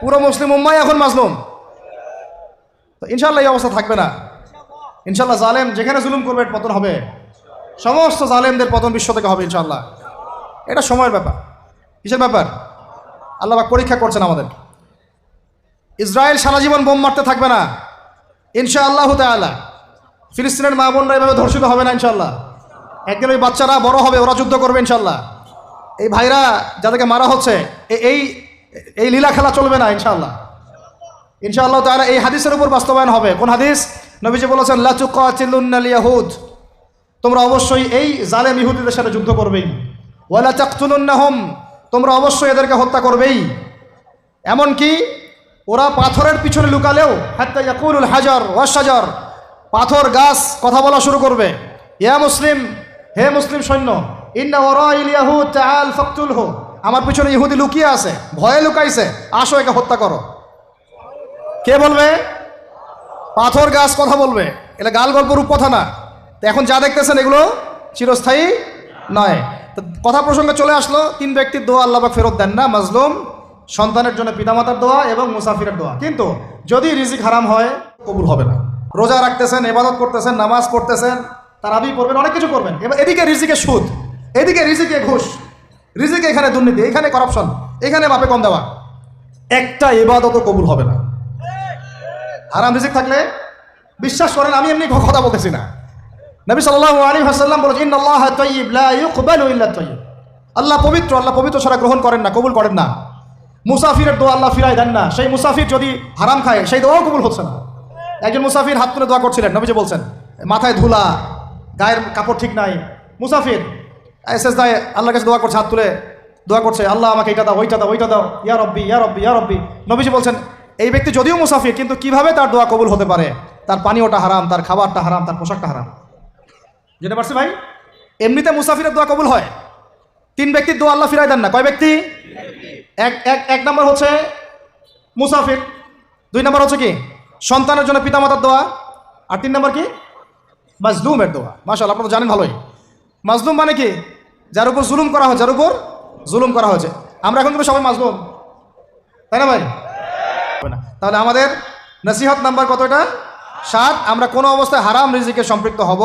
পুরো মুসলিম উম্মাই এখন মাজলুম। তো ইনশাল্লাহ এই অবস্থা থাকবে না। ইনশাল্লাহ জালেম যেখানে জুলুম করবে পতন হবে। সমস্ত জালেমদের পতন বিশ্ব থেকে হবে ইনশাল্লাহ এটা সময়ের ব্যাপার। কিসের ব্যাপার? আল্লাহ পরীক্ষা করছেন আমাদের। ইসরায়েল সারা জীবন বোম মারতে থাকবে না। ইনশা আল্লাহ তালা ফিলিস্তিনের মা বোনরা এভাবে ধর্ষিত হবে না ইনশাল্লাহ একদিন ওই বাচ্চারা বড় হবে, ওরা যুদ্ধ করবে ইনশাল্লাহ এই ভাইরা যাদেরকে মারা হচ্ছে এই এই লীলা খেলা চলবে না ইনশাল্লাহ ইনশাআল্লাহ তাআলা এই হাদিসের উপর বাস্তবায়ন হবে। কোন হাদিস? নবীজি বলেছেন লাচুকাতিলুন্নাল ইয়াহুদ। তোমরা অবশ্যই এই জালেম ইহুদিদের সাথে যুদ্ধ করবেই। ওয়ালা তাকতুলুন্নাহুম তোমরা অবশ্যই এদেরকে হত্যা করবেই। এমনকি ওরা পাথরের পিছনে লুকালেও, হাত্তা ইয়াকুলুল হাজার ওয়াশাজার পাথর, গাছ, কথা বলা শুরু করবে। ইয়া মুসলিম, হে মুসলিম সৈন্য, ইন্না ওরাইল ইয়াহুদ, তাআল ফাকতুলহু। আমার পিছনে ইহুদি লুকিয়ে আছে, ভয়ে লুকাইছে, আসো একে হত্যা করো। কে বলবে? পাথর গাছ কথা বলবে, এটা গাল গল্প রূপ কথা না এখন যা দেখতেছেন এগুলো চিরস্থায়ী নয়। তো কথা প্রসঙ্গে চলে আসলো, তিন ব্যক্তির দোয়া আল্লাহবাক ফেরত দেন না, মাজলুম, সন্তানের জন্য পিতামাতার দোয়া এবং মুসাফিরের দোয়া। কিন্তু যদি রিজিক হারাম হয়, কবুল হবে না। রোজা রাখতেছেন এবাদত করতেছেন, নামাজ পড়তেছেন, তারাবি পড়বেন, অনেক কিছু করবেন। এবার এদিকে রিজিকে সুদ, এদিকে রিজিকে ঘুষ। রিজিকে এখানে দুর্নীতি, এখানে করাপশন এখানে বাপে কম দেওয়া। একটা এবাদত কবুল হবে না। হারাম রিজিক থাকলে বিশ্বাস করেন, আমি এমনি কথা বলতেছি না। নবী সাল্লাল্লাহু আলাইহি ওয়াসাল্লাম বলেছেন লা ইউকবালু ইল্লা তাইয়্যিব। আল্লাহ পবিত্র আল্লাহ পবিত্র ছাড়া গ্রহণ করেন না, কবুল করেন না। মুসাফিরের দোয়া আল্লাহ ফিরাই দেন না। সেই মুসাফির যদি হারাম খায়, সেই দোয়াও কবুল হচ্ছে না। একজন মুসাফির হাত তুলে দোয়া করছিলেন, নবীজি বলছেন, মাথায় ধুলা, গায়ের কাপড় ঠিক নাই। মুসাফির এসএস দায় আল্লাহর কাছে দোয়া করছে, হাত তুলে দোয়া করছে, আল্লাহ আমাকে এটা দাও, ওইটা দাও ওইটা দাও। ইয়া রব্বি ইয়া রব্বি ইয়া রব্বি। নবীজি বলছেন, এই ব্যক্তি যদিও মুসাফির, কিন্তু কীভাবে তার দোয়া কবুল হতে পারে? তার পানীয়টা হারাম, তার খাবারটা হারাম, তার পোশাকটা হারাম। যেতে পারছি ভাই? এমনিতে মুসাফিরের দোয়া কবুল হয়? তিন ব্যক্তির দোয়া আল্লাহ ফিরাই দেন না। কয় ব্যক্তি? এক এক এক নম্বর হচ্ছে মুসাফির। দুই নম্বর হচ্ছে কি? সন্তানের জন্য পিতামাতার দোয়া। আর তিন নম্বর কি? মাজলুমের দোয়া। মাশাল আপনারা জানেন ভালোই। মাজলুম মানে কি? যার উপর জুলুম করা হয় যার উপর জুলুম করা হয়েছে আমরা এখন কিন্তু সবাই মাজলুম। তাই না ভাই? না। তাহলে আমাদের নসিহত নাম্বার কতটা সাত। আমরা কোনো অবস্থায় হারাম রিজিকে সম্পৃক্ত হব।